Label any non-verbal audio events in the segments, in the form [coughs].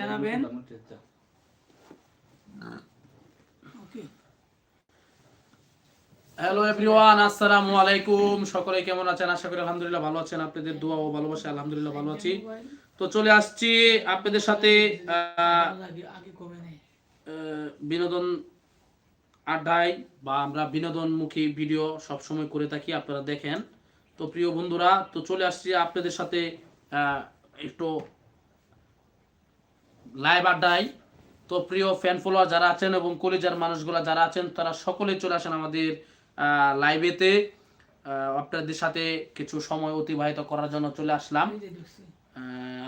জানাবেন। Hello everyone আসসালামু আলাইকুম। সকলে কেমন আছেন? আশা করি আলহামদুলিল্লাহ ভালো আছেন। আপনাদের দোয়া ও ভালোবাসা আলহামদুলিল্লাহ ভালো আছি। তো চলে আসছি আপনাদের সাথে বিনোদন আড্ডায় বা আমরা বিনোদনমুখী ভিডিও সব সময় করে থাকি আপনারা দেখেন। তো প্রিয় বন্ধুরা তো চলে আসছি আপনাদের সাথে আহ, একটু লাইভ আড্ডায়। তো প্রিয় ফ্যান ফলোয়ার যারা আছেন এবং কলেজার মানুষগুলা যারা আছেন তারা সকলে চলে আসেন আমাদের লাইভেতে আপনাদের সাথে কিছু সময় অতিবাহিত করার জন্য চলে আসলাম।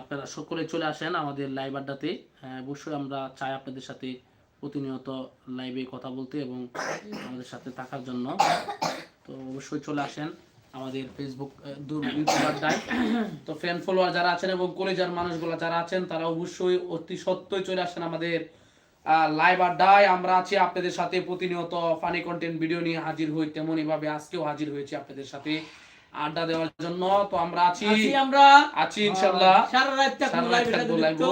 আপনারা সকলে চলে আসেন আমাদের লাইভ আড্ডাতে। আহ, অবশ্যই আমরা চাই আপনাদের সাথে প্রতিনিয়ত লাইভে কথা বলতে এবং আমাদের সাথে থাকার জন্য। তো অবশ্যই চলে আসেন। আমাদের ফেসবুক তো ফ্যান ফলোয়ার যারা আছেন এবং কলেজার মানুষগুলো যারা আছেন, তারা অবশ্যই অতি সত্যই চলে আসেন আমাদের লাইভ আড্ডায়। আমরা আছি আপনাদের সাথে প্রতিনিয়ত ফানি কন্টেন্ট ভিডিও নিয়ে হাজির হই তেমনইভাবে আজকেও হাজির হয়েছি আপনাদের সাথে। আড্ডা দেওয়ার জন্য তো আমরা আছি। আছি আমরা। আছি ইনশাল্লাহ সারা রাত সারা থাকব লাইভে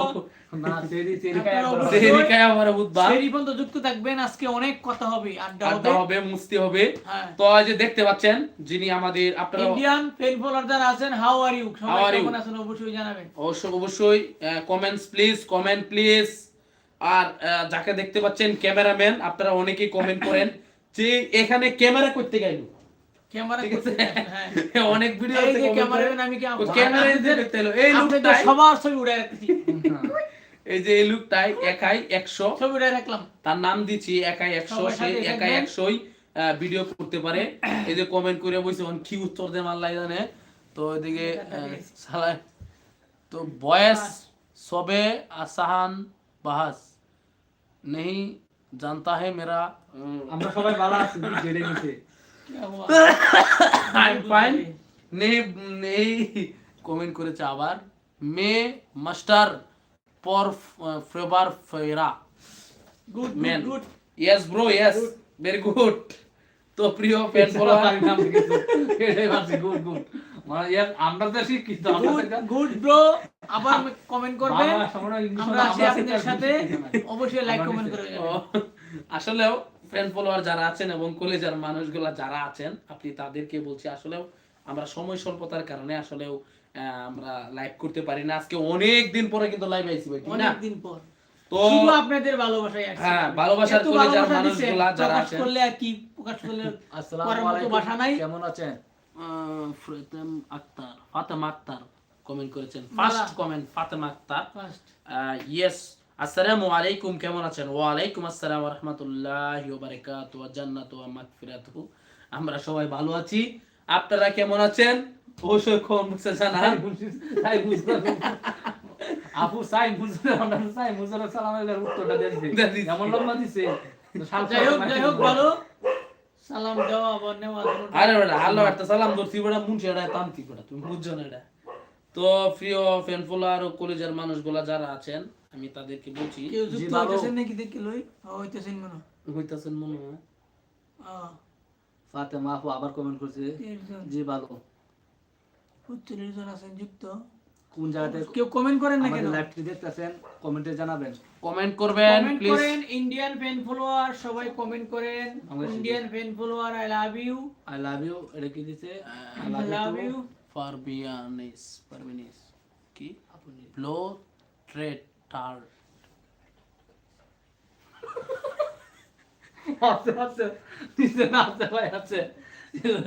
হ্যাঁ। যে দেখতে পাচ্ছেন যিনি আমাদের আপনারা ইন্ডিয়ান যারা আছেন হাউ আর ইউ How সবাই are you? কেমন আছেন অবশ্যই জানাবেন। অবশ্যই অবশ্যই কমেন্টস প্লিজ কমেন্ট প্লিজ আর যাকে দেখতে পাচ্ছেন ক্যামেরাম্যান আপনারা অনেকেই কমেন্ট করেন যে এখানে ক্যামেরা করতে গেল। [laughs] তার নাম একাই একাই 100ই ভিডিও করতে পারে। [coughs] এই যে কমেন্ট করে কি উত্তর আল্লাহ জানে? তো এদিকে তো বয়স সবে আসাহান বাহাস। নেই জানতা হে মেরা। আমরা সবাই আছি আই ফাইন কমেন্ট করেছে আবার মে মাস্টার পর ফেবার ফেরা good man good yes bro yes very good তো প্রিয় ফ্যান নাম কিন্তু গুড গুড মানে ইয়ার আমরা তো গুড ব্রো আবার কমেন্ট করবে আমরা আছি আপনাদের সাথে। অবশ্যই লাইক কমেন্ট করে আসলেও ফ্যান ফলোয়ার যারা আছেন এবং কলেজার মানুষগুলা যারা আছেন আপনি তাদেরকে বলছি আসলেও আমরা সময় স্বল্পতার কারণে আসলেও আমরা লাইভ করতে পারি না। আজকে অনেক দিন পরে কিন্তু লাইভ আইছি ভাই অনেক দিন পর। তো শুধু আপনাদের ভালোবাসাই আছে। হ্যাঁ, ভালোবাসার কলেজার মানুষগুলা যারা আছেন। করলে আর কি প্রকাশ করলে আসসালামু আলাইকুম। ভাষা নাই। কেমন আছেন? ফাতেম আক্তার। ফাতেমা আক্তার কমেন্ট করেছেন। First comment Fatema Akter. First yes আসসালামু আলাইকুম কেমন আছেন? ওয়া আলাইকুম আসসালাম ওয়া রাহমাতুল্লাহি ওয়া বারাকাতুহু ওয়া জান্নাতু ওয়া মাগফিরাতুহু। আমরা সবাই ভালো আছি। আপনারা কেমন আছেন? অবশ্যই জানান। সাই বুঝতে আপু সাই বুঝতে আমরা সাই সালামের উত্তরটা দিয়েছে এমন লম্বা দিছে। যাই হোক যাই হোক ভালো। সালাম আবার নেওয়া আরে বেটা আল্লাহ একটা সালাম ধরছি বেটা মুন্সি এটা তান্তি বেটা তুমি বুঝছ না এটা। তো প্রিয় ফ্যান ফলোয়ার ও কলেজের মানুষগুলা যারা আছেন আমি তাদেরকে বলছি কেউ যুক্ত ভালো। হইতেছেন নাকি দেখি লই? হইতেছেন মনে। হইতাছেন মনে হয়। ফাতেমা আপু আবার কমেন্ট করছে জি ভালো জন আছেন যুক্ত। কোন জায়গাতে কেউ কমেন্ট করেন না কেন? আমাদের লাইভটি দেখতেছেন কমেন্টে জানাবেন। কমেন্ট করবেন প্লিজ করেন ইন্ডিয়ান ফ্যান ফলোয়ার সবাই কমেন্ট করেন। Indian fan follower I love you I love you এটা কি দিছে? আই লাভ ইউ ফারবিয়ানিস ফারবিনিস কি? আপনি। ব্লো ট্রেড দিছে না আছে ভাই আছে।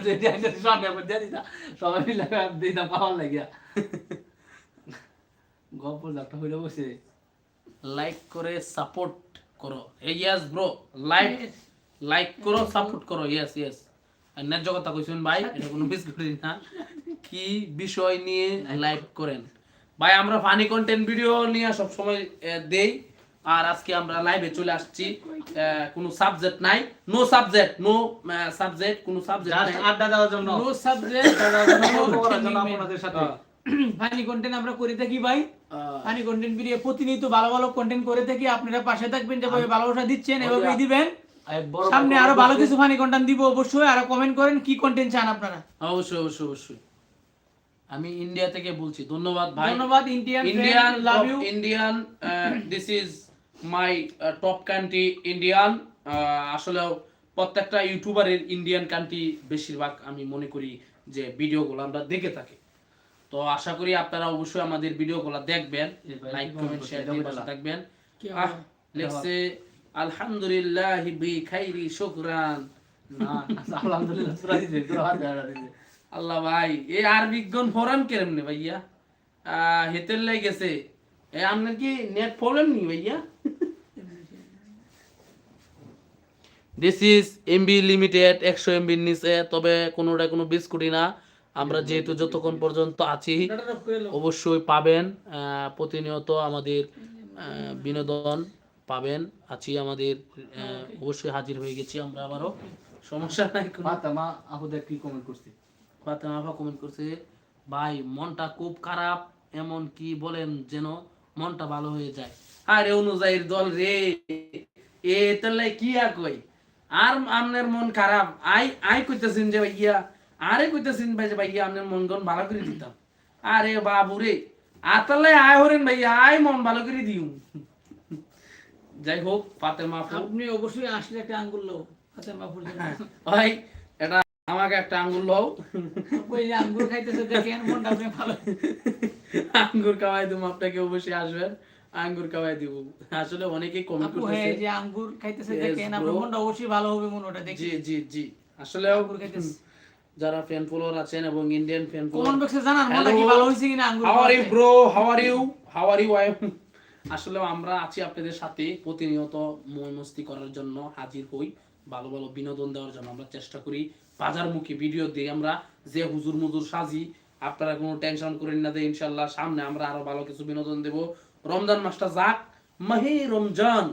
রেডি আইতে সামনে দিতা সবাই মিলে দিতা পাওয়ার লাগিয়া। গল্প একটা হইলে বসে। লাইক করে সাপোর্ট করো। ইয়েস ব্রো লাইক লাইক করো সাপোর্ট করো। ইয়েস ইয়েস ন্যায্য কথা কইছেন ভাই এটা কোনো মিস করি না। কি বিষয় নিয়ে লাইভ করেন? ভাই আমরা ফানি কন্টেন্ট ভিডিও নিয়ে সব সময় দেই। আর আজকে আমরা লাইভে চলে আসছি আহ, কোনো সাবজেক্ট নাই। নো সাবজেক্ট নো সাবজেক্ট কোনো সাবজেক্ট নাই। আড্ডা দেওয়ার জন্য। নো সাবজেক্ট আপনাদের সাথে। ফানি কন্টেন্ট আমরা করে থাকি ভাই। ফানি কন্টেন্ট ভিডিও প্রতিনিয়ত ভালো ভালো কন্টেন্ট করে থাকি। আপনারা পাশে থাকবেন যেভাবে ভালোবাসা দিচ্ছেন এভাবেই দিবেন। সামনে আরও ভালো কিছু ফানি কন্টেন্ট দিব অবশ্যই। আর কমেন্ট করেন কি কন্টেন্ট চান আপনারা? অবশ্যই অবশ্যই অবশ্যই। আমি ইন্ডিয়া থেকে বলছি ধন্যবাদ ভাই। ধন্যবাদ Indian Indian love you Indian this is my top country Indian আসলে প্রত্যেকটা ইউটিউবারের ইন্ডিয়ান কান্ট্রি বেশিরভাগ আমি মনে করি যে ভিডিওগুলো আমরা দেখে থাকি। তো আশা করি আপনারা অবশ্যই আমাদের ভিডিওগুলো দেখবেন লাইক কমেন্ট শেয়ার? দিয়ে পাশে থাকবেন। আহ লেখছে আলহামদুলিল্লাহ বি খাইরি শুকরান। না। আলহামদুলিল্লাহ সুরা দিছে সুরা হাত ধরা দিছে। আল্লাহ ভাই, এই আর বিজ্ঞান ফরান কেমনে ভাইয়া? হেতের লাই গেছে। এ, আপনার কি নেট প্রবলেম নি ভাইয়া? দিস ইজ এমবি লিমিটেড একশো এমবির নিচে, তবে কোনোটা কোনো বিস্কুটই না। আমরা যেহেতু যতক্ষণ পর্যন্ত আছি, অবশ্যই পাবেন প্রতিনিয়ত আমাদের বিনোদন পাবেন। আছি আমাদের অবশ্যই হাজির হয়ে গেছি আমরা আবারও। সমস্যা নাই ফাতেমা আপুদের কি কমেন্ট করছে? ফাতেমা আপা কমেন্ট করছে ভাই মনটা খুব খারাপ এমন কি বলেন যেন মনটা ভালো হয়ে যায়? আরে অনুযায়ীর দল রে এ তাহলে কি আর কই? আর আপনার মন খারাপ আই আই কইতেছেন যে ভাইয়া আরে কইতেছেন ভাই যে ভাইয়া আপনার মন গন ভালো করে দিতাম। আরে বাবু রে আতালে আয় হরেন ভাইয়া আয় মন ভালো করে দিউ। যাই হোক ফাতেমা আপু আপনি অবশ্যই আসলে একটা আঙ্গুল লো ফাতেমা ভাই আমাকে একটা আঙ্গুল লও। ওই আঙ্গুর খাইতেছে দেখেন মনটা আপনি ভালো? আঙ্গুর খাওয়াই দিব আপনাকে অবশ্যই আসবেন। আঙ্গুর খাওয়াই দিব। আসলে অনেকেই কমেন্ট আপু হ্যাঁ যে আঙ্গুর খাইতেছে দেখেন আপনার মনটা অবশ্যই ভালো হবে দেখি। জি জি জি। আসলে আঙ্গুর খাইতেছে। [laughs] যারা ফ্যান ফলোয়ার আছেন এবং ইন্ডিয়ান ফ্যান কমেন্ট বক্সে জানান মনটা কি ভালো হয়েছে কিনা আঙ্গুর how are you bro how are you how are you I আসলে আমরা আছি আপনাদের সাথে প্রতিনিয়ত মন মস্তি করার জন্য হাজির হই। ভালো ভালো বিনোদন দেওয়ার জন্য আমরা চেষ্টা করি। বাজারমুখী ভিডিও দিয়ে আমরা যে হুজুর মুজুর সাজি আপনারা কোনো টেনশন করেন না যে ইনশাল্লাহ সামনে আমরা আরও ভালো কিছু বিনোদন দেব। রমজান মাসটা যাক মাহে রমজান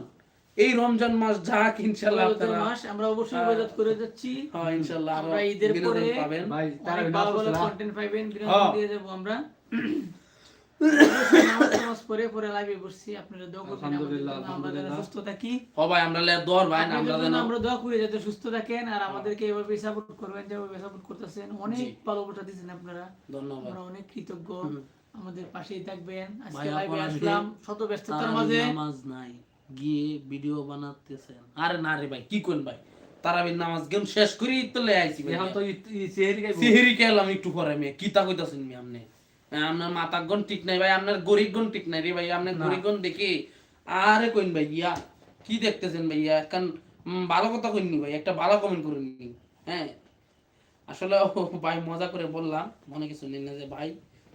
এই রমজান মাস যাক ইনশাল্লাহ আপনারা। মাস আমরা অবশ্যই। ইবাদত করে যাচ্ছি। হ্যাঁ ইনশাল্লাহ আমরা ঈদের পরে পাবেন। ভাই তারা ভালো ভালো কন্টেন্ট পাইবেন বিনোদন হ্যাঁ। দিয়ে যাব আমরা। পরে পরে লাইভে বসছি আপনারা দোয়া করবেন আমাদের আলহামদুলিল্লাহ, জন্য, আমরা যেন আলহামদুলিল্লাহ। সুস্থ থাকি। ও আমরা লে ভাই আমরা যেন আমরা দোয়া করি যাতে সুস্থ থাকেন আর আমাদেরকে এভাবে সাপোর্ট করবেন যেভাবে সাপোর্ট করতেছেন অনেক ভালোবাসা দিচ্ছেন আপনারা। ধন্যবাদ। আমরা অনেক কৃতজ্ঞ। আমাদের পাশেই থাকবেন। আজকে লাইভে আসলাম শত ব্যস্ততার মাঝে। নামাজ নাই গিয়ে ভিডিও বানাতেছেন। আরে না রে ভাই কি কোন ভাই? তারাবির নামাজ গেম শেষ করি তো লে আইছি এখন তো সেহেরি গাইবো খেলাম একটু পরে মে কি তা কইতাছেন মি হ্যাঁ, আপনার মাথা গন ঠিক নাই ভাই আপনার গরিব গন ঠিক নাই রে ভাই আপনার না। গরিব গন দেখে। আরে কইন ভাই ইয়া কি দেখতেছেন ভাইয়া? কারণ ভালো কথা কইনি ভাই একটা ভালো কমেন্ট করুন হ্যাঁ? আসলে ভাই মজা করে বললাম মনে কিছু নেই না যে ভাই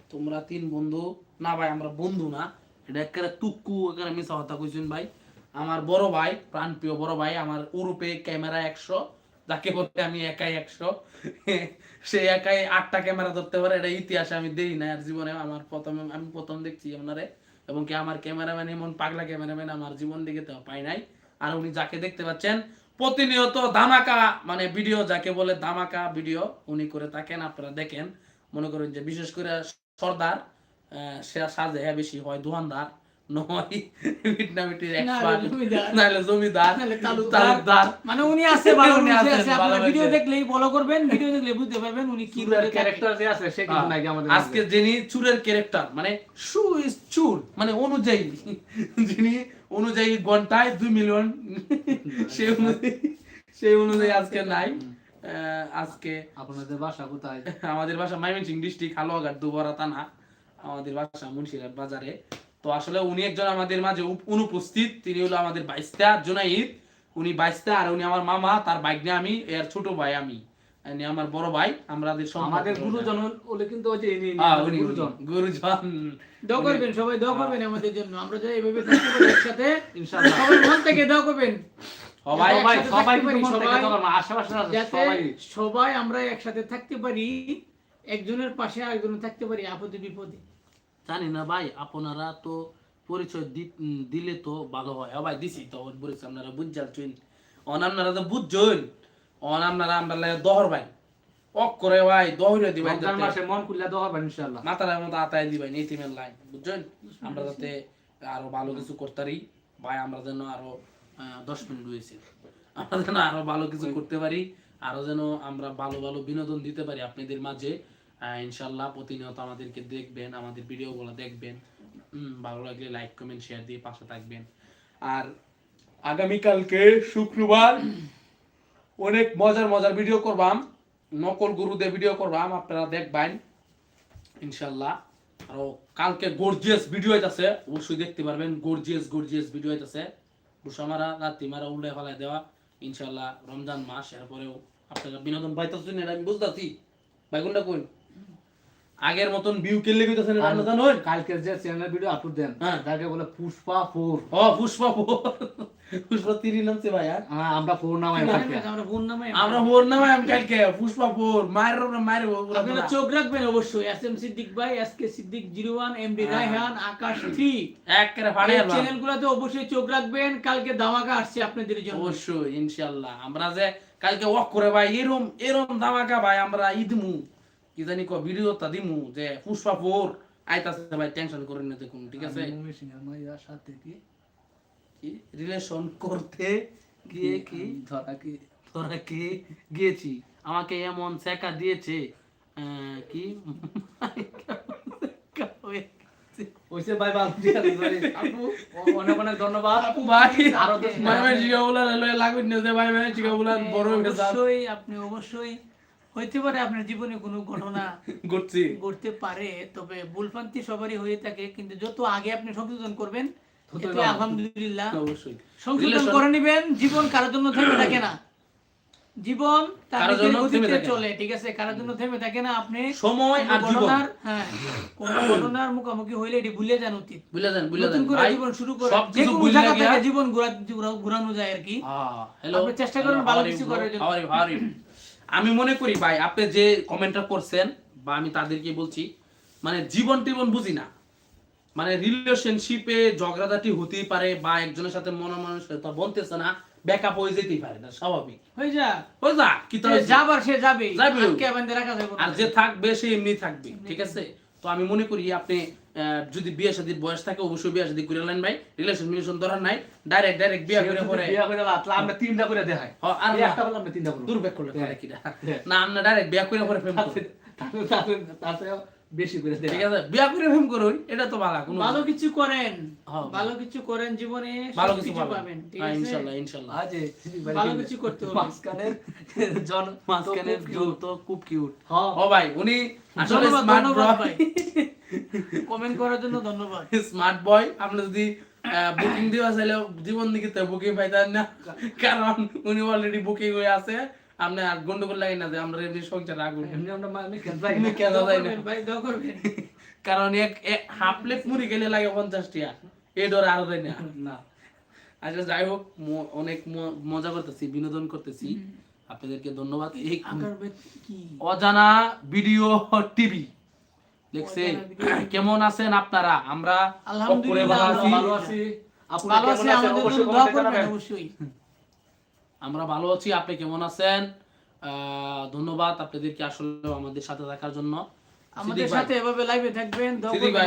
তোমরা তিন বন্ধু না ভাই আমরা বন্ধু না এটা একেবারে তুক্কু একেবারে মিশা কথা কইছেন ভাই। আমার বড় ভাই প্রাণপ্রিয় বড় ভাই আমার উরুপে ক্যামেরা একশো যাকে বলতে আমি একাই একশো। সে একাই আটটা ক্যামেরা ধরতে পারে, এটা ইতিহাসে আমি দেই না আর জীবনে আমার প্রথমে, আমি প্রথম দেখছি আপনারে এবং কি আমার ক্যামেরাম্যান এমন পাগলা ক্যামেরাম্যান আমার জীবন দিকে তো পাই নাই। আর উনি যাকে দেখতে পাচ্ছেন, প্রতিনিয়ত ধামাকা মানে ভিডিও যাকে বলে ধামাকা ভিডিও উনি করে থাকেন, আপনারা দেখেন। মনে করেন যে বিশেষ করে সর্দার সে সাজে বেশি হয় দোকানদার নয় মিটনামিটির না, নাহলে জমিদার তালুকদার। তালুকদার। মানে উনি আছে ভালো উনি উনি আছে আপনারা ভিডিও দেখলেই ফলো করবেন ভিডিও দেখলে বুঝতে পারবেন উনি কি চুলের করে থাকে। ক্যারেক্টার যে আছে সে কিন্তু নাকি আমাদের আজকে যিনি চুরের ক্যারেক্টার মানে শু ইজ চুর মানে অনুযায়ী। যিনি অনুযায়ী ঘন্টায় দুই মিলিয়ন সেই অনুযায়ী সেই অনুযায়ী আজকে নাই। আহ, আজকে আপনাদের বাসা কোথায়? আমাদের বাসা ময়মনসিং ডিস্ট্রিক্ট হালুয়াঘাট দুবরা থানা। আমাদের বাসা মুন্সিরহাট বাজারে। তো আসলে উনি একজন আমাদের মাঝে অনুপস্থিত তিনি হলো আমাদের বাইস্তা জুনাইদ। উনি বাইস্তা আর উনি আমার মামা তার বাইক নিয়ে আমি এর ছোট ভাই আমি আমার বড় ভাই আমাদের আমাদের গুরুজন ওলে কিন্তু ওই যে হ্যাঁ, গুরুজন। দোয়া করবেন সবাই দোয়া করবেন আমাদের জন্য। আমরা এভাবে থাকতে পারি একসাথে। ইনশাআল্লাহ। সবাই মন থেকে দোয়া করবেন। সবাই সবাই মন সবাই সবাই। আমরা একসাথে থাকতে পারি একজনের পাশে আরেকজন থাকতে পারি আপদে বিপদে। জানি না ভাই আপনারা তো পরিচয় দিলে তো ভালো হয়। হ্যাঁ ভাই দিছি তো পরিচয় আপনারা বুঝছেন অন আপনারা তো বুঝছেন। অন আপনারা আমরা লাগে দহর ভাই। অক করে ভাই দহরে দিবেন মাসে মন খুললে দোয়া করবেন ইনশাআল্লাহ। মাথার মতো আতায় দিবেন এই টিমের লাইন বুঝছেন? আমরা যাতে আরও ভালো কিছু করতে পারি। ভাই আমরা যেন আরও দশ মিনিট রয়েছে। আমরা যেন আরও ভালো কিছু করতে পারি। আরও যেন আমরা ভালো ভালো বিনোদন দিতে পারি আপনাদের মাঝে। ইনশাল্লাহ প্রতিনিয়ত আমাদেরকে দেখবেন, আমাদের ভিডিওগুলো দেখবেন। ভালো লাগলে লাইক কমেন্ট শেয়ার দিয়ে পাশে থাকবেন। আর আগামীকালকে শুক্রবার অনেক মজার মজার ভিডিও করবাম নকল গুরুদের ভিডিও করবাম আপনারা দেখবেন। ইনশাল্লাহ আরও কালকে গর্জিয়াস ভিডিও আছে অবশ্যই দেখতে পারবেন। গর্জিয়াস গর্জিয়াস ভিডিও আছে বুসা মারা রাত্রি মারা উল্লে ফেলায় দেওয়া। ইনশাল্লাহ রমজান মাস, এরপরেও আপনারা বিনোদন পাইতেছেন, এটা আমি বুঝতেছি। ভাই, কোনটা কই আগের মতন ভিউ কেলে কইতাছেন আপনারা জানেন কালকে যে চ্যানেলের ভিডিও আপলোড দেন হ্যাঁ। তাকে বলে পুষ্পা ফোর। ও পুষ্পা ফোর। পুষ্পা তিরি নামছে ভাই আর আমরা ফোর কালকে। আমরা বোন নামে আমরা ফোর নামে আমি কালকে পুষ্পা ফোর মায়ের ওপরে মায়ের আপনারা চোখ রাখবেন অবশ্যই এস এম সিদ্দিক ভাই S K Siddique zero one M D Raihan Akash three এক করে ফাড়ে আর চ্যানেল গুলাতে অবশ্যই চোখ রাখবেন কালকে ধামাকা আসছে আপনাদের জন্য। অবশ্যই ইনশাআল্লাহ। আমরা যে কালকে ওয়াক করে ভাই এরম এরম ধামাকা ভাই আমরা ইদমু কি জানি কো ভিডিও তা দিমু যে পুষ্পা ফোর আইতাছে ভাই টেনশন করেন না দেখুন ঠিক আছে? সাথে কি? রিলেশন করতে গিয়ে কি? ধরা কি তোরা কি? গিয়েছি। আমাকে এমন শেখা দিয়েছে কি? ওইসে বাই অনেক অনেক ধন্যবাদ। আপু ভাই আরও ভাই ভাই জিগাগুলা লয়ে লাগুন না যে ভাই ভাই বড় অবশ্যই আপনি অবশ্যই হইতে পারে আপনার জীবনে কোনো ঘটনা [laughs] করছি ঘটতে পারে তবে ভুলভ্রান্তি সবারই হয়ে থাকে কিন্তু যত আগে আপনি সংশোধন করবেন ভালো। আলহামদুলিল্লাহ অবশ্যই। সংশোধন করে নিবেন জীবন কারোর জন্য থেমে থাকে না। [coughs] জীবন তার গতিতে চলে ঠিক আছে? কারোর জন্য থেমে থাকে না আপনি সময় আর জীবন। ঘটনার হ্যাঁ কোন [coughs] ঘটনার মুখোমুখি হইলে এটি ভুলে যান উচিত বুঝলে যান নতুন যান। ভাই জীবন শুরু করে সব কিছু জীবন ঘোরা- ঘোরা- ঘোরানো যায় আর কি। হ্যালো আপনি চেষ্টা করুন ভালো কিছু করার জন্য। আমি মনে করি ভাই আপনি যে কমেন্টটা করছেন বা আমি তাদেরকে বলছি মানে জীবন টিবন বুঝি না। মানে রিলেশনশিপে ঝগড়াঝাটি হতেই পারে বা একজনের সাথে মনোমানসিকতা মানুষ না ব্যাকআপ হয়ে যেতেই পারে না স্বাভাবিক। হয়ে যা। হয়ে যা কি যাবার সে যাবে আর যে থাকবে সে এমনি থাকবে ঠিক আছে? তো আমি মনে করি আপনি আহ, যদি বিয়ে শাদীর বয়স থাকে অবশ্যই বিয়ে শাদী করে নেন ভাই। রিলেশন মিলেশন ধরার নাই। ডাইরেক্ট ডাইরেক্ট বিয়ে করে পরে বিয়ে করে লাতলা আমরা তিনটা করে দেখাই। হ, আর না। একটা বললাম আমরা তিনটা করব দুর্বেক করলে কি হ্যাঁ। না আমরা ডাইরেক্ট বিয়ে করে পরে প্রেম করি তাহলে তাতে তাতে বেশি করে ঠিক আছে বিয়ে করে করুন এটা তো ভালো কোনো ভালো কিছু করেন। ভালো। কিছু করেন জীবনে ভালো কিছু পাবেন। ঠিক হ্যাঁ, আছে? ইনশাআল্লাহ ইনশাআল্লাহ আজ [laughs] ভালো কিছু করতে হবে। মাঝখানের জন মাঝখানের তো খুব। তো কিউট ও ভাই উনি আসলে স্মার্ট বয় ভাই। কমেন্ট করার জন্য ধন্যবাদ। [laughs] স্মার্ট বয় আপনি যদি বুকিং দিবা চাইলে জীবন দিকে তো বুকিং পাইতেন না। কারণ উনি অলরেডি বুকিং হয়ে আছে। আপনি আর গন্ডগোল লাগে না যে আমরা এমনি সংসার আগুন এমনি আমরা মানে যাই না। যায় না। ভাই দোয়া করবেন। [laughs] কারণ এক হাফ প্লেট মুড়ি গেলে লাগে পঞ্চাশ টিয়া এই ডর আরও দেয় না। [laughs] না। আচ্ছা যাই হোক অনেক মজা করতেছি বিনোদন করতেছি। আপনাদেরকে ধন্যবাদ। এই অজানা ভিডিও টিভি। দেখছে [coughs] কেমন আছেন আপনারা? আমরা আলহামদুলিল্লাহ, ভালো আছি। ভালো আছি। আপনারা ভালো কেমন আছেন? আমাদের জন্য দোয়া করবেন অবশ্যই। [laughs] আমরা ভালো আছি আপনি কেমন আছেন? ধন্যবাদ আপনাদেরকে আসলে আমাদের সাথে থাকার জন্য। আমাদের সাথে এভাবে লাইভে থাকবেন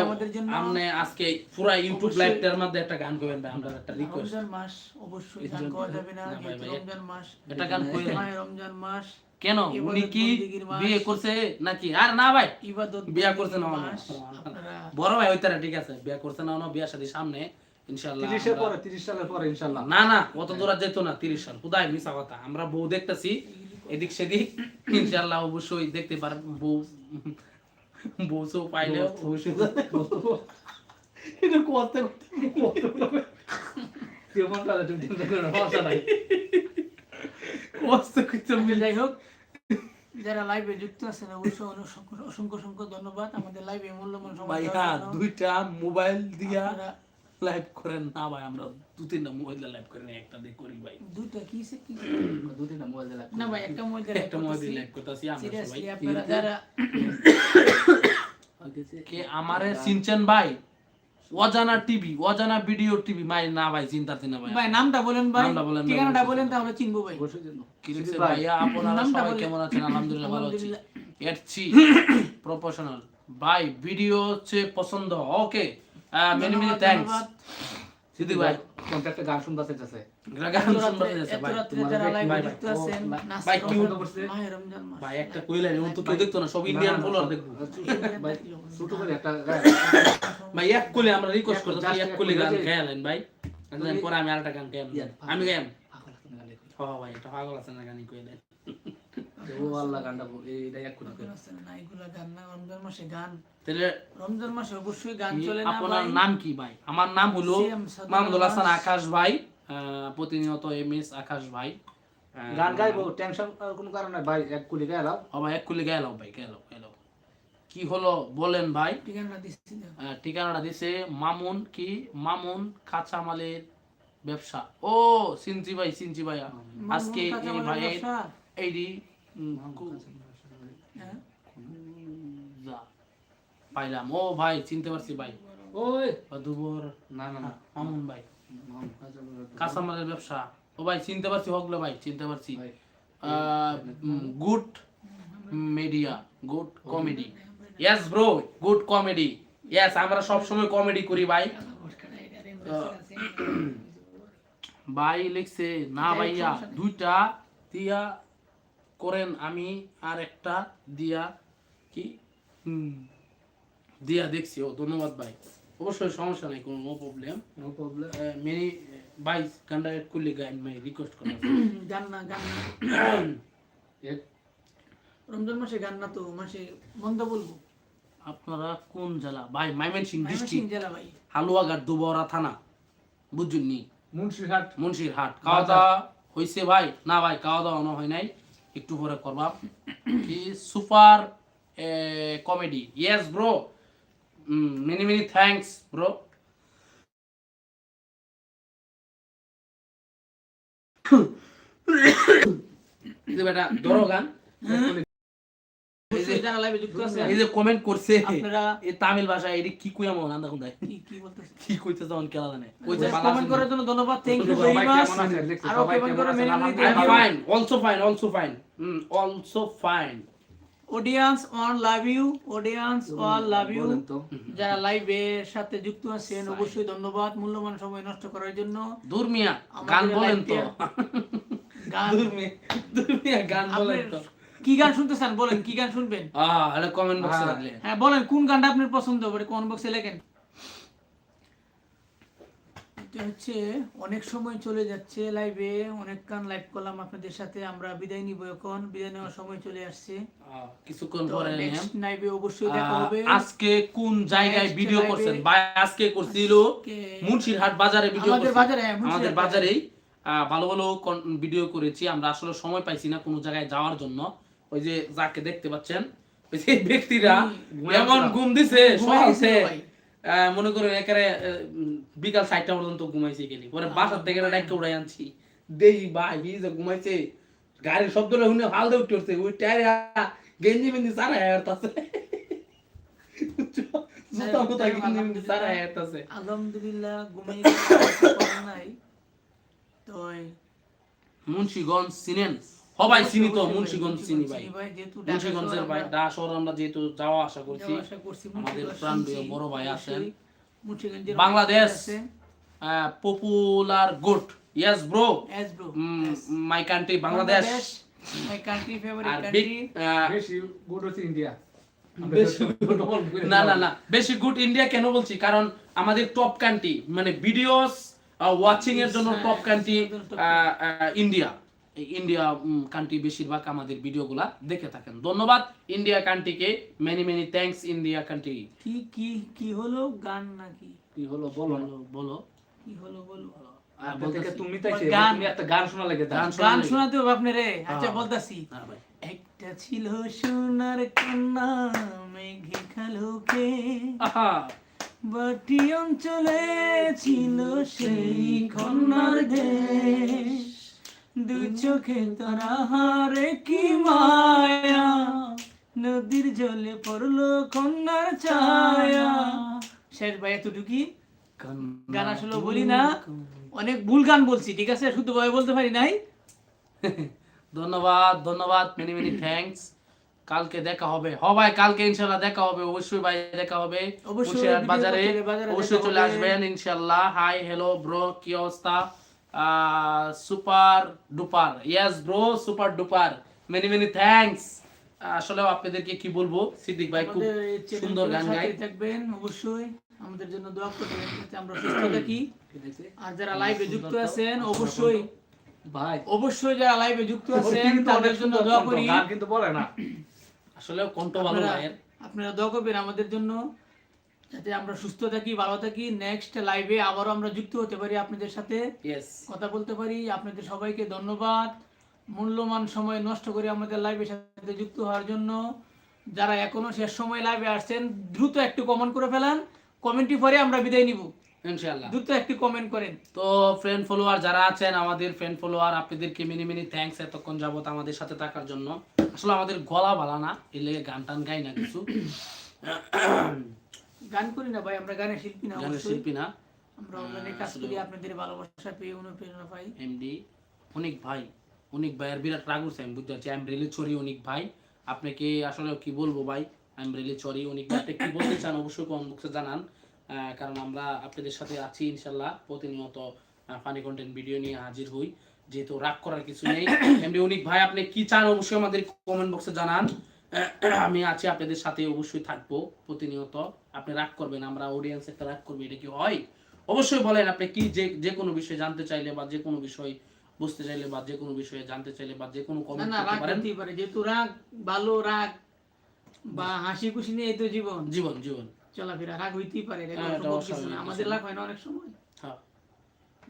আমাদের জন্য। আপনি আজকে পুরা ইউটিউব লাইভটার মধ্যে একটা গান করবেন ভাই আমরা একটা রিকোয়েস্ট রমজান মাস অবশ্যই গান করা যাবে না রমজান মাস। একটা গান কইলেন রমজান মাস কেন? উনি কি বিয়ে করছে নাকি? আর না ভাই ইবাদত বিয়া করছে না। আপনারা বড় ভাই হইতারা ঠিক আছে বিয়া করছে না বিয়া শাদী সামনে। ইনশাআল্লাহ তিরিশের আমরা- পরে তিরিশ সালের পরে ইনশাল্লাহ না না অত দূর যেত না তিরিশ সাল। খুদাই মিশা কথা আমরা বউ দেখতেছি এদিক সেদিক ইনশাআল্লাহ অবশ্যই দেখতে পার বউ বউ সৌ পাইলে অবশ্যই এটা করতে করতে কেমন তুমি চিন্তা করো ভাষা নাই। কষ্ট করতে যাই হোক। যারা লাইভে যুক্ত আছেন অবশ্যই অসংখ্য অসংখ্য ধন্যবাদ। আমাদের লাইভে মূল্যবান সময় ভাই দেওয়ার হ্যাঁ দুইটা মোবাইল দিয়া লাইভ করেন না ভাই আমরা দু তিনটা মোবাইল দিয়ে লাইভ করি না একটা দিয়ে করি ভাই। দুইটা কি সে কি? দু তিনটা মোবাইল দিলাম না ভাই একটা মোবাইল দিয়ে একটা মোবাইল দিয়ে লাইভ করতেছি আমরা সবাই আপনারা যারা [coughs] কে আমারে চিনছেন ভাই? অজানা টিভি অজানা ভিডিও টিভি মাই না ভাই চিন্তা না ভাই। ভাই নামটা বলেন ভাই। নামটা বলেন, ঠিকানাটা বলেন তাহলে চিনবো ভাই। জন্য ভাই, ভাইয়া আপনারা নামটা সবাই বলেন। কেমন আছেন? আলহামদুলিল্লাহ ভালো আছি। এটছি প্রফেশনাল [coughs] ভাই ভিডিও হচ্ছে পছন্দ। Okay many many thanks. Siddhi ভাই। কোনটা একটা গান শুনতে চাইতেছে গান এত ভাই। ভাই- ভাই, আছেন, ভাই, কি করছে? মাস। ভাই একটা কইলেন ও তো কেউ দেখতো না সব ইন্ডিয়ান ফলোয়ার দেখব। ভাই ছোট করে একটা ভাই এক কোলে আমরা রিকোয়েস্ট করতে এক কোলে গান গায়ালেন ভাই। পরে আমি আরেকটা গান গাইম আমি গাইম। পাগল ভাই এটা আছে না কইলেন। ও আল্লাহ গানটা বল এইটা এক করে না, এগুলা গান না, রমজান মাসে গান। তাহলে রমজান মাসে অবশ্যই গান কি- চলে না আপনার নাম কি ভাই? আমার নাম হলো মাহমুদুল হাসান আকাশ ভাই প্রতিনিয়ত এম এস আকাশ ভাই। গান গাইবো টেনশন কোনো কারণে ভাই এক কুলি এক কুলি ভাই গেল গেল কি হলো বলেন ভাই? ঠিকানা দিচ্ছি ঠিকানাটা দিছে মামুন কি? মামুন কাঁচামালের ব্যবসা। ও সিনজি ভাই সিনজি ভাই আজকে এই কাঁচামালের ভাই হ্যাঁ? যা। পাইলাম। ও ভাই চিনতে পারছি ভাই। ওই দুবর। না না না মামুন ভাই। কাঁচামালের ব্যবসা। ও ভাই চিনতে পারছি ভাই চিনতে পারছি। Good media good comedy. Yes bro good comedy. Yes আমরা সব সময় কমেডি করি ভাই। ভাই লিখছে না ভাইয়া দুইটা দিয়া করেন আমি আর একটা দিয়া কি? হুম, দিয়া দেখছি ও ধন্যবাদ ভাই। অবশ্যই সমস্যা নাই কোনো no problem no problem many ভাই গানটা করলে গাইন মাই রিকোয়েস্ট করা গান না গান না। [coughs] রমজান মাসে গান না তো মাসে মন্দ বলব। আপনারা কোন জেলা? ভাই মাইমেনসিং ডিস্ট্রিক্ট জেলা ভাই। হালুয়াঘাট দুবরা থানা। বুঝুন নি? মুন্সিরহাট। মুন্সির হাট খাওয়া দাওয়া হয়েছে ভাই? না ভাই খাওয়া দাওয়া না হয় নাই। একটু পরে করবা। কি? Super comedy. Yes bro many many thanks bro বেটা, ধরো গান। এই যে- যারা লাইভে যুক্ত আছে। এই যে কমেন্ট করছে এই তামিল ভাষায় এটি কি কইয়া মন আন্দা কোনটায় কি কি কি কইতে কেলা জানে। কইতে বালা কমেন্ট করার জন্য ধন্যবাদ থ্যাংক ইউ ভেরি মাচ আরও কমেন্ট করে? Many many fine also fine also fine also fine audience on love you audience all love you যারা লাইভের সাথে যুক্ত আছেন অবশ্যই ধন্যবাদ। মূল্যবান সময় নষ্ট করার জন্য দূর মিয়া গান বলেন তো। গান দূর মিয়া দূর মিয়া গান বলেন তো। কি গান শুনতে চান বলেন কি গান শুনবেন? কমেন্ট বক্সে হ্যাঁ। হ্যাঁ বলেন কোন গানটা আপনার পছন্দ? হবে কোন বক্সে লেখেন। এটা হচ্ছে অনেক সময় চলে যাচ্ছে লাইভে অনেক গান লাইভ করলাম আপনাদের সাথে আমরা বিদায় নিব এখন। বিদায় নেওয়ার সময় চলে আসছে। কিছুক্ষণ পরে লাইভে অবশ্যই দেখা হবে। আজকে কোন জায়গায় ভিডিও করছেন? ভাই আজকে করছিল মুন্সিরহাট বাজারে ভিডিও আমাদের বাজারে, হ্যাঁ, আমাদের বাজারে। বাজারেই ভালো ভালো ভিডিও করেছি। আমরা আসলে সময় পাইছি না কোনো জায়গায় যাওয়ার জন্য। ওই যে যাকে দেখতে পাচ্ছেন ওই যে ব্যক্তিরা এমন ঘুম দিছে মনে করেন একেবারে বিকাল চারটা পর্যন্ত ঘুমাইছি গেলি পরে বাসার থেকে ডাক্তার উড়াই আনছি। দেখি ভাই যে ঘুমাইছে গাড়ির শব্দটা শুনে উঠছে ওই টায়ারে গেঞ্জি মেঞ্জি সারা হেয়ার জুতা মুতা গেঞ্জি মেঞ্জি সারা হেয়ার আছে আলহামদুলিল্লাহ ঘুমিয়ে নাই। তো মুন্সিগঞ্জ চিনেন সবাই চিনি তো মুন্সিগঞ্জ চিনি ভাই। মুন্সিগঞ্জের ভাই ডা শহর আমরা যেহেতু যাওয়া আসা করছি আমাদের প্রাণপ্রিয় বড় ভাই আছেন। Bangladesh popular good yes bro. My country Bangladesh বেশি গুড হচ্ছে ইন্ডিয়া না না না বেশি গুড ইন্ডিয়া কেন বলছি? কারণ আমাদের টপ কান্ট্রি মানে ভিডিওস ওয়াচিং এর জন্য top country India India country বেশিরভাগ আমাদের ভিডিওগুলা দেখে থাকেন। ধন্যবাদ India কান্ট্রিকে many many thanks India country কি কি কি হলো গান নাকি? কি হলো? বলো বলো। কি হলো? বলো। তুমি গান- একটা গান শোনা লাগে গান গান শোনাতে হবে আপনারে। আচ্ছা। বলতাছি। একটা ছিল সোনার কন্যা মেঘে খালুকে বাটি অঞ্চলে ছিল সেই কন্যার দেশ। দু চোখে তারা হারে কি মায়া? নদীর জলে পড়ল কন্যার ছায়া। শেষ ভাই এতটুকি গান আসলে বলি না। অনেক ভুল গান বলছি ঠিক আছে? শুধু ভাবে বলতে পারি নাই? ধন্যবাদ ধন্যবাদ মেনি মেনি থ্যাঙ্কস কালকে দেখা হবে। হবাই কালকে ইনশাল্লাহ দেখা হবে। অবশ্যই ভাই দেখা হবে অবশ্যই বাজারে। অবশ্যই চলে আসবেন ইনশাল্লাহ। হাই হ্যালো ব্রো কি অবস্থা? Super duper. Yes bro super duper. Many many thanks আসলে আপনাদেরকে কি বলব সিদ্দিক ভাই খুব সুন্দর গান গায়। থাকবেন অবশ্যই। আমাদের জন্য দোয়া করবেন যাতে আমরা সুস্থ থাকি। আর যারা লাইভে যুক্ত আছেন অবশ্যই ভাই। অবশ্যই যারা লাইভে যুক্ত আছেন তাদের জন্য দোয়া করি। কিন্তু বলে না। আসলে কণ্ঠ ভালো ভাইয়ের। আপনারা দোয়া করবেন আমাদের জন্য। যাতে আমরা সুস্থ থাকি ভালো থাকি নেক্সট লাইভে আবারও আমরা যুক্ত হতে পারি আপনাদের সাথে। কথা বলতে পারি আপনাদের সবাইকে ধন্যবাদ। মূল্যবান সময় নষ্ট করে আমাদের লাইভের সাথে যুক্ত হওয়ার জন্য। যারা এখনও শেষ সময় লাইভে আসছেন দ্রুত একটু কমেন্ট করে ফেলান। কমেন্টটি পরে আমরা বিদায় নিব। ইনশাল্লাহ দ্রুত একটু কমেন্ট করেন। তো ফ্রেন্ড ফলোয়ার যারা আছেন আমাদের ফ্রেন্ড ফলোয়ার আপনাদেরকে মিনি মিনি থ্যাঙ্কস এতক্ষণ যাবত আমাদের সাথে থাকার জন্য। আসলে আমাদের গলা ভালো না এর লেগে গান টান গাই না কিছু। গান করি না ভাই আমরা গানের শিল্পী না গানের শিল্পী না। আমরা অনলাইনে কাজ করি আপনাদের ভালোবাসা পেয়ে অনুপ্রেরণা পাই। এমডি অনেক ভাই অনেক ভাইয়ের বিরাট রাগ উঠছে আমি বুঝতে পারছি আই এম রিয়েলি সরি অনেক ভাই। আপনাকে আসলে কি বলব ভাই? আই এম রিয়েলি সরি অনেক ভাই। আপনি কি বলতে চান অবশ্যই কমেন্ট বক্সে জানান। কারণ আমরা আপনাদের সাথে আছি ইনশাল্লাহ প্রতিনিয়ত ফানি কন্টেন্ট ভিডিও নিয়ে হাজির হই। যেহেতু রাগ করার কিছু নেই। [coughs] এমডি অনেক ভাই আপনি কি চান অবশ্যই আমাদের কমেন্ট বক্সে জানান। [coughs] আমি আছি আপনাদের সাথে অবশ্যই থাকব প্রতিনিয়ত। আপনি রাগ করবেন আমরা অডিয়েন্স একটা রাগ করবে এটা কি হয়? অবশ্যই বলেন আপনি কি যে যে কোনো বিষয়ে জানতে চাইলে বা যে কোনো বিষয় বুঝতে চাইলে বা যে কোনো বিষয়ে জানতে চাইলে বা যে কোনো কমেন্ট করতে রাগ পারেন। পারে যেহেতু রাগ ভালো রাগ বা হাসি খুশি নিয়ে তো জীবন। জীবন জীবন। চলাফেরা রাগ হইতেই পারে হ্যাঁ। আমাদের। লাভ হয় না অনেক সময়। হ্যাঁ।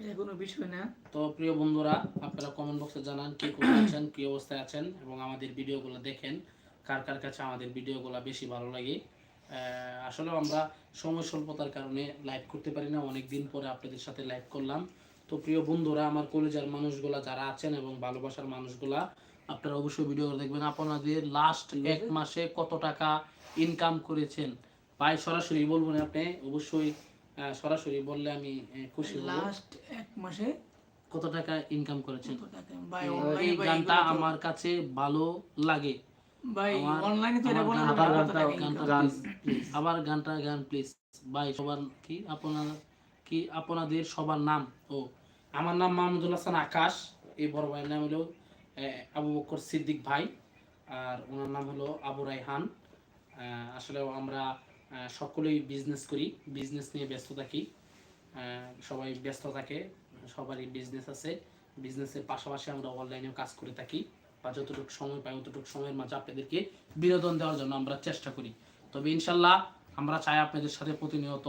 এটা কোনো বিষয় না। তো প্রিয় বন্ধুরা আপনারা কমেন্ট বক্সে জানান কি আছেন কি অবস্থায় আছেন এবং আমাদের ভিডিওগুলো দেখেন কার কার কাছে আমাদের ভিডিওগুলো বেশি ভালো লাগে। আহ, আসলেও আমরা সময় স্বল্পতার কারণে লাইভ করতে পারি না। অনেক দিন পরে আপনাদের সাথে লাইভ করলাম। তো প্রিয় বন্ধুরা আমার কলেজের মানুষগুলা যারা আছেন এবং ভালোবাসার মানুষগুলা আপনারা অবশ্যই ভিডিও দেখবেন। আপনাদের লাস্ট এক মাসে কত টাকা ইনকাম করেছেন? ভাই সরাসরি বলবেন আপনি অবশ্যই সরাসরি বললে আমি খুশি হব। লাস্ট এক মাসে কত টাকা ইনকাম করেছেন? ভাই এই গানটা আমার কাছে ভালো লাগে। ভাই অনলাইনে তো এটা বলা গানটা- please, আবার গানটা গান প্লিজ ভাই সবার কি আপনার কি আপনাদের সবার নাম? ও আমার নাম মাহমুদুল হাসান আকাশ। এই বড় ভাইয়ের নাম হলো আবু বকর সিদ্দিক ভাই। আর ওনার নাম হলো আবু রাইহান আহ, আসলে আমরা সকলেই বিজনেস করি বিজনেস নিয়ে ব্যস্ত থাকি। সবাই ব্যস্ত থাকে সবারই বিজনেস আছে। বিজনেসের পাশাপাশি আমরা অনলাইনেও কাজ করে থাকি। বা যতটুকু সময় পাই ততটুকু সময়ের মাঝে আপনাদেরকে বিনোদন দেওয়ার জন্য আমরা চেষ্টা করি। তবে ইনশাল্লাহ আমরা চাই আপনাদের সাথে প্রতিনিয়ত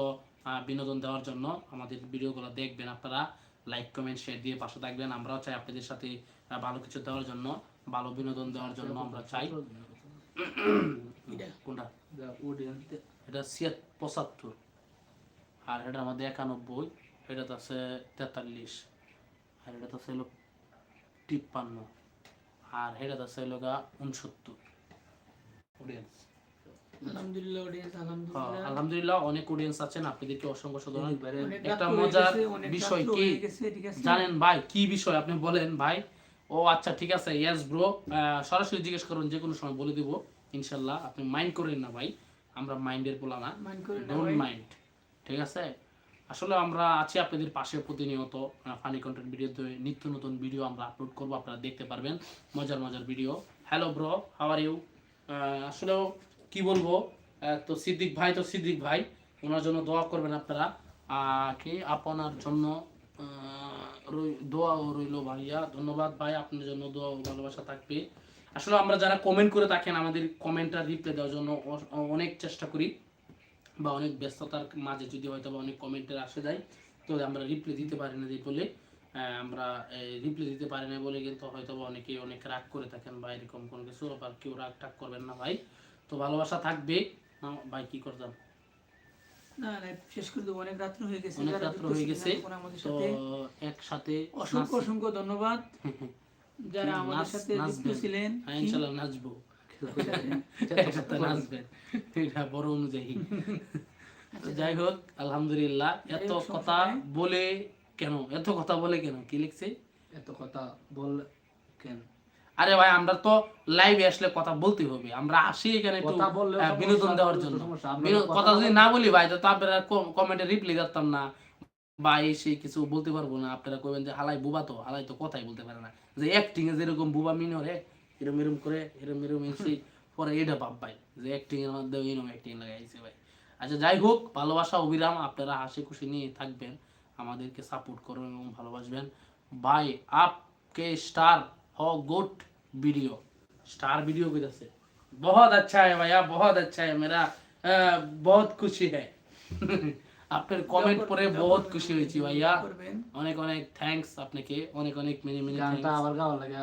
বিনোদন দেওয়ার জন্য। আমাদের ভিডিওগুলো দেখবেন আপনারা লাইক কমেন্ট শেয়ার দিয়ে পাশে থাকবেন। আমরাও চাই আপনাদের সাথে ভালো কিছু দেওয়ার জন্য ভালো বিনোদন দেওয়ার জন্য আমরা চাই। [coughs] এটা। কোনটা এটা ছিয়াত পঁচাত্তর। আর এটার মধ্যে একানব্বই এটা আছে তেতাল্লিশ। আর এটা তো ছিল তিপ্পান্ন। আর এটা তো ছিল গা উনসত্তর। অডিয়েন্স আলহামদুলিল্লাহ audience, আলহামদুলিল্লাহ। আলহামদুলিল্লাহ অনেক অডিয়েন্স আছেন আপনাদেরকে অসংখ্য ধন্যবাদ। একটা মজার বিষয় কি? হয়ে? জানেন ভাই কি বিষয়? আপনি বলেন ভাই। ও আচ্ছা ঠিক আছে ইয়েস ব্রো সরাসরি জিজ্ঞেস করুন যে কোনো সময় বলে দিব ইনশাল্লাহ। আপনি মাইন্ড করেন না ভাই আমরা মাইন্ডের না ডোন্ট মাইন্ড ঠিক আছে? আসলে আমরা আছি আপনাদের পাশে প্রতিনিয়ত ফানি কন্টেন্ট ভিডিওতে নিত্য নতুন ভিডিও আমরা আপলোড করব আপনারা দেখতে পারবেন মজার মজার video hello bro how are you আসলেও কি বলব? তো সিদ্দিক ভাই, তো সিদ্দিক ভাই, ওনার জন্য দোয়া করবেন আপনারা। কি? আপনার জন্য দোয়াও রইল ভাইয়া। ধন্যবাদ ভাই আপনার জন্য দোয়া ভালোবাসা থাকবে। আসলে আমরা যারা কমেন্ট করে থাকেন, আমাদের কমেন্টটা রিপ্লাই দেওয়ার জন্য অনেক চেষ্টা করি। বা অনেক ব্যস্ততার মাঝে যদি হয়তো বা অনেক কমেন্টের আসে যায়, তো আমরা রিপ্লাই দিতে পারি না বলে আমরা রিপ্লাই দিতে পারি না বলে কিন্তু হয়তো বা অনেকে অনেক রাগ করে থাকেন বা এরকম কোনো কিছু, আবার কেউ রাগ টাগ করবেন না ভাই। তো ভালোবাসা থাকবে না, ভাই কি করতাম? না, না, শেষ করে দেবো, অনেক রাত্র হয়ে গেছে, অনেক রাত্র গেছে তো একসাথে অসংখ্য অসংখ্য ধন্যবাদ। যারা আমাদের সাথে যুক্ত ছিলেন নাচবো। নাচবেন। এটা বড় অনুযায়ী। যাই হোক আলহামদুলিল্লাহ এত কথা বলে কেন? এত কথা বলে কেন? কি লিখছে? এত কথা বল কেন? আরে ভাই আমরা তো লাইভে আসলে কথা বলতে হবে। আমরা আসি এখানে একটু বিনোদন দেওয়ার জন্য। কথা যদি না বলি ভাই তো আপনারা কমেন্টে রিপ্লাই দিতাম না। বা এই সেই কিছু বলতে পারব না। আপনারা কইবেন যে হালাই বুবা তো হালাই তো কথাই বলতে পারে না। যে অ্যাক্টিং এ যেরকম বুবা মিনরে এরম এরম করে এরম এরম এসে পরে এটা ভাব পাই যে অ্যাক্টিং এর মধ্যে এরম অ্যাক্টিং লাগাইছে ভাই। আচ্ছা যাই হোক ভালোবাসা অবিরাম আপনারা হাসি খুশি নিয়ে থাকবেন। আমাদেরকে সাপোর্ট করবেন এবং ভালোবাসবেন। বাই আপকে স্টার हो गुड वीडियो स्टार वीडियो की तरफ से बहुत अच्छा है भैया बहुत अच्छा है मेरा अ, बहुत खुशी है আপনার কমেন্ট পড়ে বহুত খুশি হয়েছি ভাইয়া করবেন অনেক অনেক থ্যাঙ্কস আপনাকে অনেক অনেক মেনি মেনি গানটা আবার গাওয়া লাগে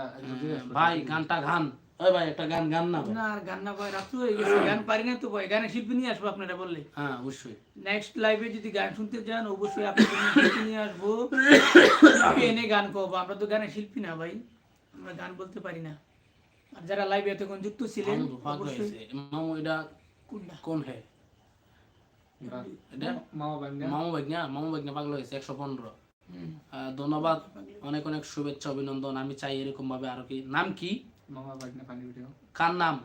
ভাই গানটা গান ওই ভাই একটা গান গান না ভাই। না আর গান না ভাই রাত্রি হয়ে গেছে গান পারি না তো ভাই গানে শিল্পী নিয়ে আসবো আপনারা বললে হ্যাঁ অবশ্যই নেক্সট লাইভে যদি গান শুনতে চান অবশ্যই আপনাদের জন্য শিল্পী নিয়ে আসবো শিল্পী এনে গান করবো আমরা তো গানের শিল্পী না ভাই আমরা গান বলতে পারি না। আর যারা লাইভে এতক্ষণ যুক্ত ছিলেন মামু এটা কোন হে। ধন্যবাদ অনেক অনেক শুভেচ্ছা অভিনন্দন। আমি চাই এরকম ভাবে আরও কি নাম কি? কার নাম?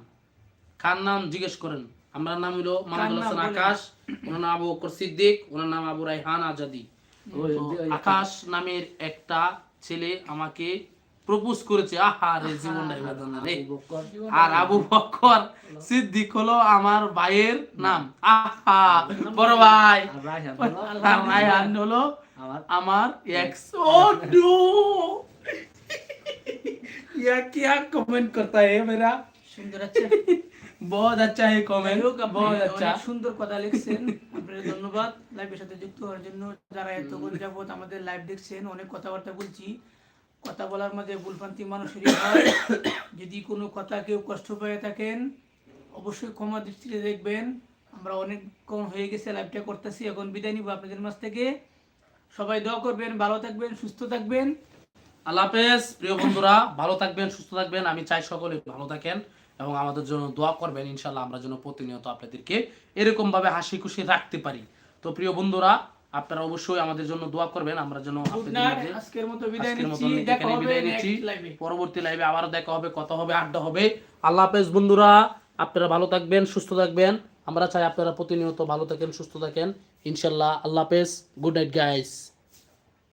কার নাম? জিজ্ঞেস করেন। আমরা নাম হলো হাসান আকাশ ওনার নাম আবু বকর সিদ্দিক ওনার নাম আবু রাইহান আজাদি। আকাশ নামের একটা ছেলে আমাকে প্রপোজ করেছে। আহা রে জীবন রে। আর আবু বকর সিদ্দিক হলো আমার ভাইয়ের নাম। আহা বড় ভাই। আর রায়হান হলো? আমার? এক্স ও নো। ইয়া কি কিয়া কমেন্ট করতা হে মেরা সুন্দর আছে। বহুত আচ্ছা হে কমেন্ট লোক বহুত আচ্ছা। সুন্দর কথা লিখছেন। আপনাদের ধন্যবাদ। লাইভের সাথে যুক্ত হওয়ার জন্য যারা এত গুণ যাবত আমাদের লাইভ দেখছেন অনেক কথাবার্তা বলছি। কথা বলার মাঝে ভুলভ্রান্তি মানুষেরই হয়। যদি কোনো কথা কেউ কষ্ট পেয়ে থাকেন, অবশ্যই ক্ষমা দৃষ্টিতে দেখবেন। আমরা অনেকক্ষণ হয়ে গেছে, লাইভটা করতেছি। এখন বিদায় নিব আপনাদের মাছ থেকে। সবাই দোয়া করবেন, ভালো থাকবেন, সুস্থ থাকবেন। আল্লাহ হাফেজ। প্রিয় বন্ধুরা, ভালো থাকবেন, সুস্থ থাকবেন। আমি চাই সকলে ভালো থাকেন এবং আমাদের জন্য দোয়া করবেন। ইনশাল্লাহ আমরা যেন প্রতিনিয়ত আপনাদেরকে এরকম ভাবে হাসি খুশি রাখতে পারি। তো প্রিয় বন্ধুরা আপনারা অবশ্যই আমাদের জন্য দোয়া করবেন আমরা যেন আজকের মতো বিদায় নিচ্ছি দেখা হবে নেক্সট লাইভে পরবর্তী লাইভে আবারও দেখা হবে কথা হবে আড্ডা হবে। আল্লাহ হাফেজ বন্ধুরা আপনারা ভালো থাকবেন সুস্থ থাকবেন। আমরা চাই আপনারা প্রতিনিয়ত ভালো থাকেন সুস্থ থাকেন। ইনশাল্লাহ আল্লাহ হাফেজ গুড নাইট গাইস